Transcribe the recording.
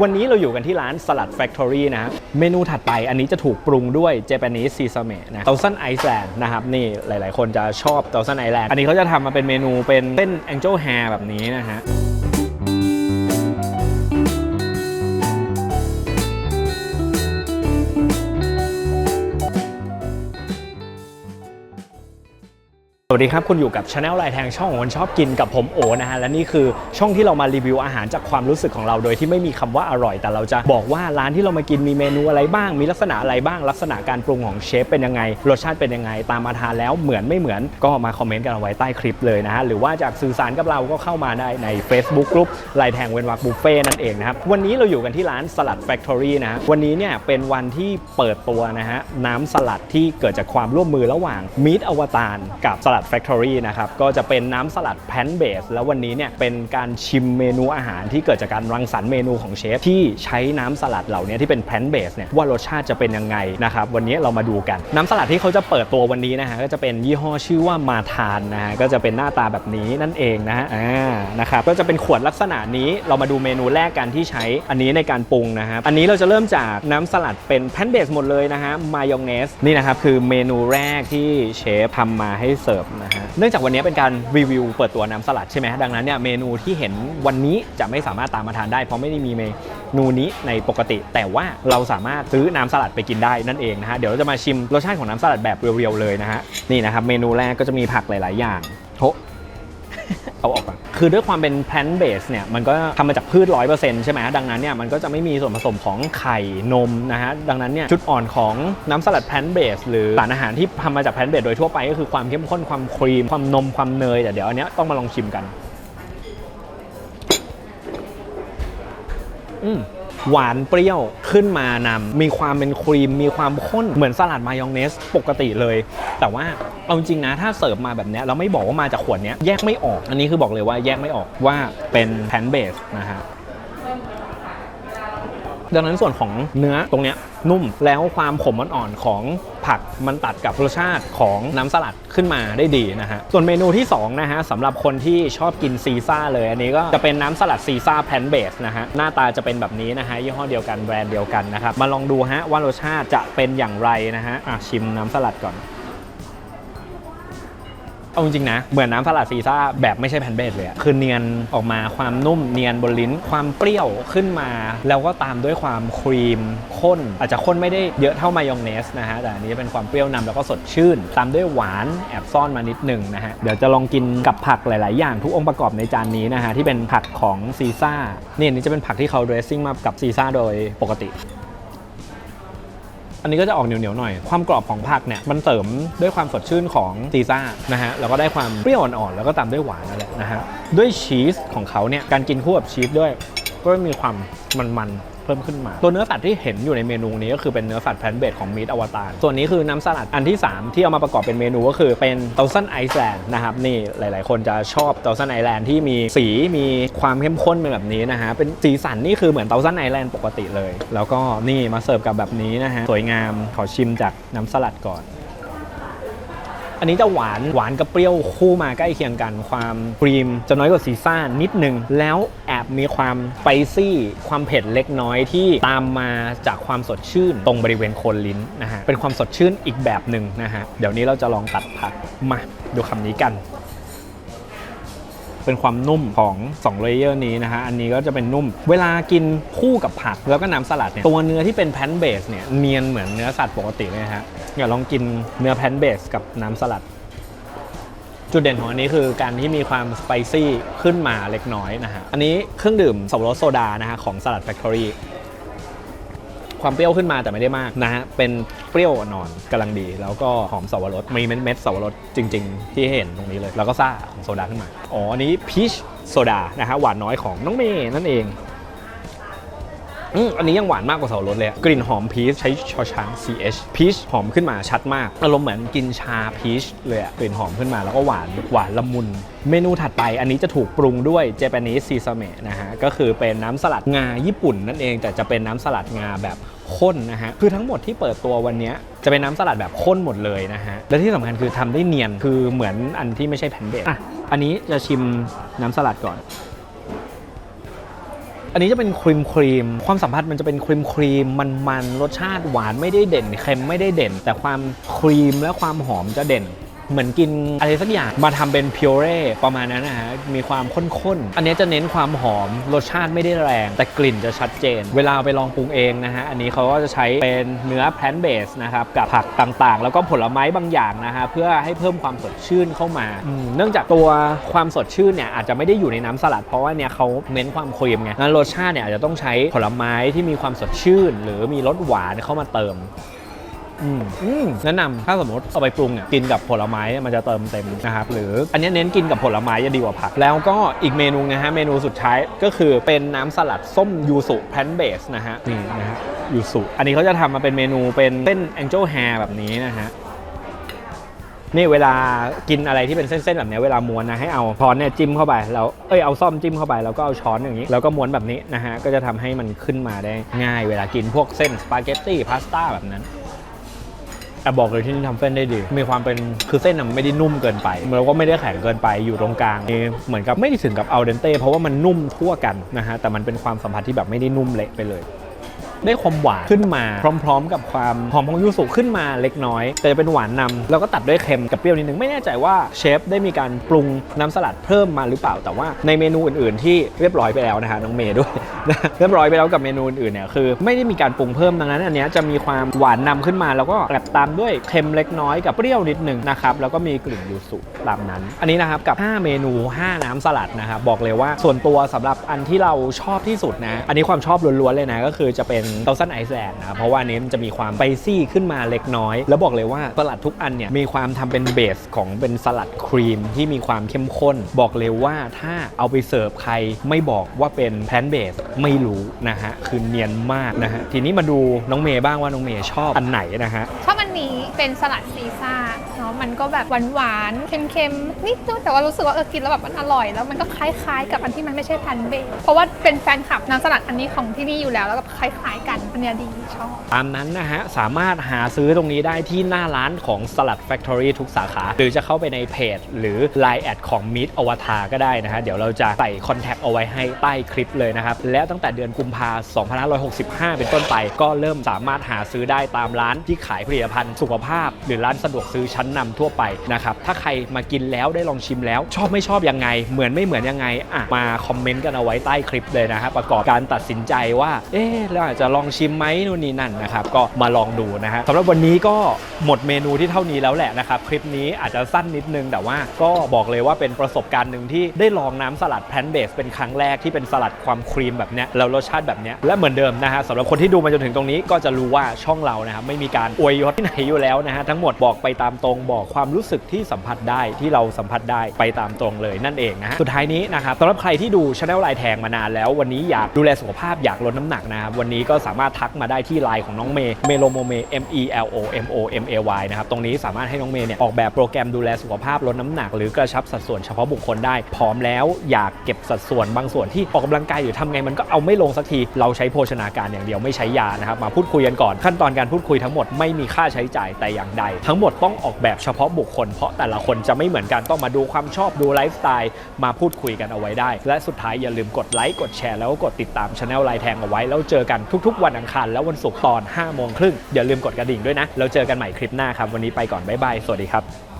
วันนี้เราอยู่กันที่ร้านสลัด Factory นะฮะเมนูถัดไปอันนี้จะถูกปรุงด้วยเจแปนิสซีซามะนะเตาซันไอซ์แลนด์นะครับนี่หลายๆ คนจะชอบเตาซันไอซ์แลนด์อันนี้เขาจะทำมาเป็นเมนูเป็นเส้น Angel Hair แบบนี้นะฮะ สวัสดีครับ คุณอยู่กับช anel ลายแทงช่องของคนชอบกินกับผมโอนะฮะ และนี่คือช่องที่เรามารีวิวอาหารจากความรู้สึกของเราโดยที่ไม่มีคำว่าอร่อย แต่เราจะบอกว่าร้านที่เรามากินมีเมนูอะไรบ้าง มีลักษณะอะไรบ้าง ลักษณะการปรุงของเชฟเป็นยังไง รสชาติเป็นยังไง ตามมาทานแล้วเหมือนไม่เหมือน ก็มาคอมเมนต์กันเอาไว้ใต้คลิปเลยนะฮะ หรือว่าจากสื่อสารกับเราก็เข้ามาได้ใน Facebook กลุ่มลายแทงเวนวักบุฟเฟ่นั่นเองนะครับ วันนี้เราอยู่กันที่ร้านสลัด Factory นะฮะ วันนี้เนี่ยเป็นวันที่เปิดตัวนะฮะน้ำสลัดที่เกิดจากความร่วมมือระหว่างมีดอวตารกับสลัด Factory นะครับ ก็จะเป็นน้ำสลัดแพนเบส แล้ววันนี้เนี่ยเป็นการชิมเมนูอาหารที่เกิดจากการรังสรรค์เมนูของเชฟที่ใช้น้ำสลัดเหล่านี้ที่เป็นแพนเบสเนี่ยว่ารสชาติจะเป็นยังไงนะครับ วันนี้เรามาดูกัน น้ำสลัดที่เขาจะเปิดตัววันนี้นะฮะก็จะเป็นยี่ห้อชื่อว่ามาทานนะฮะก็จะเป็นหน้าตาแบบนี้นั่นเองนะฮะอ่านะครับก็จะเป็นขวดลักษณะนี้เรามาดูเมนูแรกกันที่ใช้อันนี้ในการปรุงนะครับอันนี้เราจะเริ่มจากน้ำสลัดเป็นแพนเบสหมดเลยนะฮะมายองเนสนี่นะครับคือเมนูแรกที่เชฟทำมาให้เสิร์ฟนะฮะเนื่องจากวันนี้เป็นการรีวิวเปิดตัวน้ำสลัดใช่ไหมดังนั้นเนี่ยเมนูที่เห็นวันนี้จะไม่สามารถตามมาทานได้ เพราะไม่ได้มีเมนูนี้ในปกติ แต่ว่าเราสามารถซื้อน้ำสลัดไปกินได้นั่นเองนะฮะเดี๋ยวเราจะมาชิมรสชาติของน้ำสลัดแบบเรียวๆเลยนะฮะนี่นะครับเมนูแรกก็จะมีผักหลาย ๆ อย่างโถเอาออกก่อน คือด้วยความเป็นแพลนเบสเนี่ยมันก็ทำมาจากพืชร้อยเปอร์เซนต์ใช่ไหมดังนั้นเนี่ยมันก็จะไม่มีส่วนผสมของไข่นมนะฮะดังนั้นเนี่ยจุดอ่อนของน้ำสลัดแพลนเบสหรือสารอาหารที่ทำมาจากแพลนเบสโดยทั่วไปก็คือความเข้มข้นความครีม ความนมความเนยแต่เดี๋ยวอันเนี้ยต้องมาลองชิมกัน อืม หวานเปรี้ยวขึ้นมานำมีความเป็นครีม มีความข้นเหมือนสลัดมายองเนสปกติเลย แต่ว่าเอาจริงนะถ้าเสิร์ฟมาแบบนี้เราไม่บอกว่ามาจากขวดนี้แยกไม่ออก อันนี้คือบอกเลยว่าแยกไม่ออกว่าเป็นแพนเบสนะฮะ ดังนั้นส่วนของเนื้อตรงเนี้ยนุ่มแล้วความขมอ่อนๆของผักมันตัดกับรสชาติของน้ำสลัดขึ้นมาได้ดีนะฮะ ส่วนเมนูที่2นะฮะสำหรับคนที่ชอบกินซีซ่าเลย อันนี้ก็จะเป็นน้ำสลัดซีซ่าแพนเบสนะฮะ หน้าตาจะเป็นแบบนี้นะฮะ ยี่ห้อเดียวกันแบรนด์เดียวกันนะครับ มาลองดูฮะว่ารสชาติจะเป็นอย่างไรนะฮะอะชิมน้ำสลัดก่อน เอาจริงๆนะเหมือนน้ำสลัดซีซ่าแบบไม่ใช่แพนเบสเลยอะคือเนียนออกมาความนุ่มเนียนบนลิ้นความเปรี้ยวขึ้นมา แล้วก็ตามด้วยความครีมข้น อาจจะข้นไม่ได้เยอะเท่ามายองเนสนะฮะแต่อันนี้จะเป็นความเปรี้ยวนำแล้วก็สดชื่น ตามด้วยหวานแอบซ่อนมานิดหนึ่งนะฮะเดี๋ยวจะลองกินกับผักหลาย ๆ อย่างทุกองค์ประกอบในจานนี้นะฮะที่เป็นผักของซีซ่านี่อันนี้จะเป็นผักที่เขาเดรสซิ่งมากับซีซ่าโดยปกติ อันนี้ก็จะออกเหนียวๆหน่อย ความกรอบของผักเนี่ยมันเสริมด้วยความสดชื่นของซีซ่านะฮะแล้วก็ได้ความเปรี้ยวอ่อนๆแล้วก็ตามด้วยหวานนั่นแหละนะฮะด้วยชีสของเขาเนี่ยการกินคู่กับชีสด้วย ก็มีความมันๆ เพิ่มขึ้นมา ตัวเนื้อสัตว์ที่เห็นอยู่ในเมนูนี้ก็คือเป็นเนื้อสัตว์แพนเบสของมีดอวตารส่วนนี้คือน้ำสลัดอันที่ 3 ที่เอามาประกอบเป็นเมนูก็คือเป็นเตาซันไอแลนด์นะครับนี่หลาย ๆ คนจะชอบเตาซันไอแลนด์ที่มีสีมีความเข้มข้นเป็นแบบนี้นะฮะเป็นสีสันนี่คือเหมือนเตาซันไอแลนด์ปกติเลย แล้วก็นี่มาเสิร์ฟกับแบบนี้นะฮะสวยงามขอชิมจากน้ำสลัดก่อน อันนี้จะหวานหวานกับเปรี้ยวคู่มาใกล้เคียงกัน ความครีมจะน้อยกว่าซีซ่านิดนึง แล้วแอบมีความไปซี่ ความเผ็ดเล็กน้อยที่ตามมาจากความสดชื่นตรงบริเวณโคนลิ้นนะฮะ เป็นความสดชื่นอีกแบบหนึ่งนะฮะ เดี๋ยวนี้เราจะลองตัดผักมาดูคำนี้กันเป็นความนุ่มของ2เลเยอร์นี้นะฮะ อันนี้ก็จะเป็นนุ่ม เวลากินคู่กับผักแล้วก็น้ำสลัดเนี่ย ตัวเนื้อที่เป็นแพนเบสเนี่ยเนียนเหมือนเนื้อสัตว์ปกติเลยนะ อย่าลองกินเนื้อแพนเบสกับน้ำสลัด จุดเด่นของอันนี้คือการที่มีความสไปซี่ขึ้นมาเล็กน้อยนะฮะ อันนี้เครื่องดื่มสับปะรดโซดานะฮะของสลัดแฟคทอรี่ความเปรี้ยวขึ้นมาแต่ไม่ได้มากนะฮะ เป็นเปรี้ยวอ่อนกำลังดี แล้วก็หอมสับปะรด มีเม็ดๆสับปะรดจริง ๆ ที่เห็นตรงนี้เลย แล้วก็ซ่าของโซดาขึ้นมา อ๋อ อันนี้พีชโซดา นะฮะ หวานน้อยของน้องเมย์นั่นเอง อืมอันนี้ยังหวานมากกว่าสับปะรดเลยอะกลิ่นหอมพีชใช้ชอช้าง ch พีชหอมขึ้นมาชัดมาก อารมณ์เหมือนกินชาพีชเลยอะกลิ่นหอมขึ้นมาแล้วก็หวานหวานละมุน เมนูถัดไปอันนี้จะถูกปรุงด้วย Japanese Sesame นะฮะ ก็คือเป็นน้ำสลัดงาญี่ปุ่นนั่นเอง แต่จะเป็นน้ำสลัดงาแบบข้นนะฮะ คือทั้งหมดที่เปิดตัววันนี้จะเป็นน้ำสลัดแบบข้นหมดเลยนะฮะ และที่สำคัญคือทำได้เนียนคือเหมือนอันที่ไม่ใช่แผ่นเบสอะอันนี้จะชิมน้ำสลัดก่อน อันนี้จะเป็นครีมครีม ความสัมผัสมันจะเป็นครีมครีมมันมันรสชาติหวานไม่ได้เด่นเค็มไม่ได้เด่น แต่ความครีมและความหอมจะเด่น เหมือนกินอะไรสักอย่างมาทำเป็นพิวเร่ประมาณนั้นนะฮะ มีความข้นๆ อันนี้จะเน้นความหอม รสชาติไม่ได้แรง แต่กลิ่นจะชัดเจน เวลาเอาไปลองปรุงเองนะฮะ อันนี้เขาก็จะใช้เป็นเนื้อแพลนเบสนะครับ กับผักต่างๆ แล้วก็ผลไม้บางอย่างนะฮะ เพื่อให้เพิ่มความสดชื่นเข้ามา เนื่องจากตัวความสดชื่นเนี่ยอาจจะไม่ได้อยู่ในน้ำสลัด เพราะว่าเนี่ยเขาเน้นความครีมไงงั้นรสชาติเนี่ยอาจจะต้องใช้ผลไม้ที่มีความสดชื่น หรือมีรสหวานเข้ามาเติม แนะนำถ้าสมมติเอาไปปรุงเนี่ยกินกับผลไม้มันจะเติมเต็มนะครับหรืออันนี้เน้นกินกับผลไม้จะดีกว่าผัก แล้วก็อีกเมนูนะฮะเมนูสุดท้ายก็คือเป็นน้ำสลัดส้มยูสุแพนเบสนะฮะนี่นะฮะยูสุอันนี้เขาจะทำมาเป็นเมนูเป็นเส้นแองเจิลแฮร์แบบนี้นะฮะนี่เวลากินอะไรที่เป็นเส้นๆแบบนี้เวลาม้วนนะให้เอาช้อนเนี่ยจิ้มเข้าไปแล้วเอ้ยเอาซ่อมจิ้มเข้าไปแล้วก็เอาช้อนอย่างนี้ แล้วก็ม้วนแบบนี้นะฮะก็จะทำให้มันขึ้นมาได้ง่าย เวลากินพวกเส้นสปาเกตตี้พาสต้าแบบนั้น แต่บอกเลยที่นี่ทำเส้นได้ดี มีความเป็นคือเส้นน่ะมันไม่ได้นุ่มเกินไปแล้วก็ไม่ได้แข็งเกินไปอยู่ตรงกลางนี่เหมือนกับไม่ได้ถึงกับเอาเดนเต้เพราะว่ามันนุ่มทั่วกันนะฮะแต่มันเป็นความสัมผัสที่แบบไม่ได้นุ่มเละไปเลย ได้ความหวานขึ้นมา พร้อมๆ กับความหอมของยูสุขึ้นมาเล็กน้อย แต่จะเป็นหวานนำแล้วก็ตัดด้วยเค็มกับเปรี้ยวนิดนึงไม่แน่ใจว่าเชฟได้มีการปรุงน้ำสลัดเพิ่มมาหรือเปล่า แต่ว่าในเมนูอื่นๆ ที่เรียบร้อยไปแล้วนะฮะน้องเมย์ด้วยเรียบร้อยไปแล้วกับเมนูอื่นๆเนี่ยคือ ไม่ได้มีการปรุงเพิ่มดังนั้นอันเนี้ยจะมีความหวานนำขึ้นมา แล้วก็แอบตามด้วยเค็มเล็กน้อยกับเปรี้ยวนิดนึงนะครับแล้วก็มีกลิ่นยูสุตามนั้น อันนี้นะครับกับ 5 เมนู 5 น้ำสลัดนะครับบอกเลยว่าส่วนตัวสำหรับอันที่เราชอบที่สุดนะ อันนี้ความชอบล้วนๆเลยนะก็คือจะเป็นเตาซันไอซ์แลนด์นะครับเพราะว่าอันนี้มันจะมีความไปซี่ขึ้นมาเล็กน้อย แล้วบอกเลยว่าสลัดทุกอันเนี่ยมีความทำเป็นเบสของเป็นสลัดครีมที่มีความเข้มข้น บอกเลยว่าถ้าเอาไปเสิร์ฟใครไม่บอกว่าเป็นแพนเบสไม่รู้นะฮะคือเนียนมากนะฮะทีนี้มาดูน้องเมย์บ้างว่าน้องเมย์ชอบอันไหนนะฮะชอบอันนี้เป็นสลัดซีซ่าเนาะ มันก็แบบหวานๆ เค็มๆ นิดนึงแต่ว่ารู้สึกว่าเออกินแล้วแบบมันอร่อย แล้วมันก็คล้ายๆ กับอันที่มันไม่ใช่พันเบสเพราะว่าเป็นแฟนคลับน้ำสลัดอันนี้ของที่นี่อยู่แล้วแล้วก็คล้ายๆ กันอันเนี้ยดีชอบ ตามนั้นนะฮะ สามารถหาซื้อตรงนี้ได้ที่หน้าร้านของ Salad Factory ทุกสาขา หรือจะเข้าไปในเพจ หรือ Line แอดของ Meet Avatar ก็ได้นะฮะ เดี๋ยวเราจะใส่คอนแทคเอาไว้ให้ใต้คลิปเลยนะครับ และตั้งแต่เดือนกุมภา2565 เป็นต้นไป ก็เริ่มสามารถหาซื้อได้ตามร้านที่ขายผลิตภัณฑ์สุขภาพ หรือร้านสะดวกซื้อชั้นนำทั่วไปนะครับถ้าใครมากินแล้วได้ลองชิมแล้ว ชอบไม่ชอบยังไง เหมือนไม่เหมือนยังไงอะมาคอมเมนต์กันเอาไว้ใต้คลิปเลยนะครับประกอบการตัดสินใจว่า เอ๊ะเราอาจจะลองชิมไหมนู่นนี่นั่นนะครับก็มาลองดูนะฮะสำหรับวันนี้ก็หมดเมนูที่เท่านี้แล้วแหละนะครับคลิปนี้อาจจะสั้นนิดนึงแต่ว่าก็บอกเลยว่าเป็นประสบการณ์หนึ่งที่ได้ลองน้ำสลัดแพลนเบสเป็นครั้งแรกที่เป็นสลัดความครีมแบบเนี้ยแล้วรสชาติแบบเนี้ยและเหมือนเดิมนะฮะสำหรับคนที่ดูมาจนถึงตรงนี้ก็จะรู้ว่าช่องเรานะครับไม่มีการอวยยศที่ไหนอยู่แล้วนะฮะทั้งหมดบอกไปตามตรงบอกความรู้สึกที่สัมผัสได้ที่เราสัมผัสได้ไปตามตรงเลยนั่นเองนะฮะสุดท้ายนี้นะครับสำหรับใครที่ดูช anel ลายแทงมานานแล้ว วันนี้อยากดูแลสุขภาพอยากลดน้ำหนักนะครับวันนี้ก็สามารถทักมาได้ที่ไลน์ของน้องเมย์เมโลโมเม M E L O M O M A Y นะครับตรงนี้สามารถให้น้องเมย์เนี่ยออกแบบโปรแกรมดูแลสุขภาพลดน้ำหนัก หรือกระชับสัดส่วนเฉพาะบุคคลได้พร้อมแล้วอยากเก็บสัดส่วนบางส่วนที่ออกกำลังกายอยู่ทำไงมันก็เอาไม่ลงสักทีเราใช้โภชนาการอย่างเดียวไม่ใช้ยานะครับมาพูดคุยกันก่อนขั้นตอนการพูดคุยทั้งหมดไม่มีค่าใช้จ่ายแต่อย่างใด ทั้งหมดต้องออกแบบเฉพาะบุคคล เพราะแต่ละคนจะไม่เหมือนกันต้องมาดูความชอบดูไลฟ์สไตล์มาพูดคุยกันเอาไว้ได้ และสุดท้ายอย่าลืมกดไลค์กดแชร์แล้วก็กดติดตามช anel ไลน์แทงเอาไว้ แล้วเจอกันทุกๆ วันอังคารและวันศุกร์ตอน5โมงครึ่งอย่าลืมกดกระดิ่งด้วยนะแล้วเจอกันใหม่คลิปหน้าครับวันนี้ไปก่อนบ๊ายบายสวัสดีครับ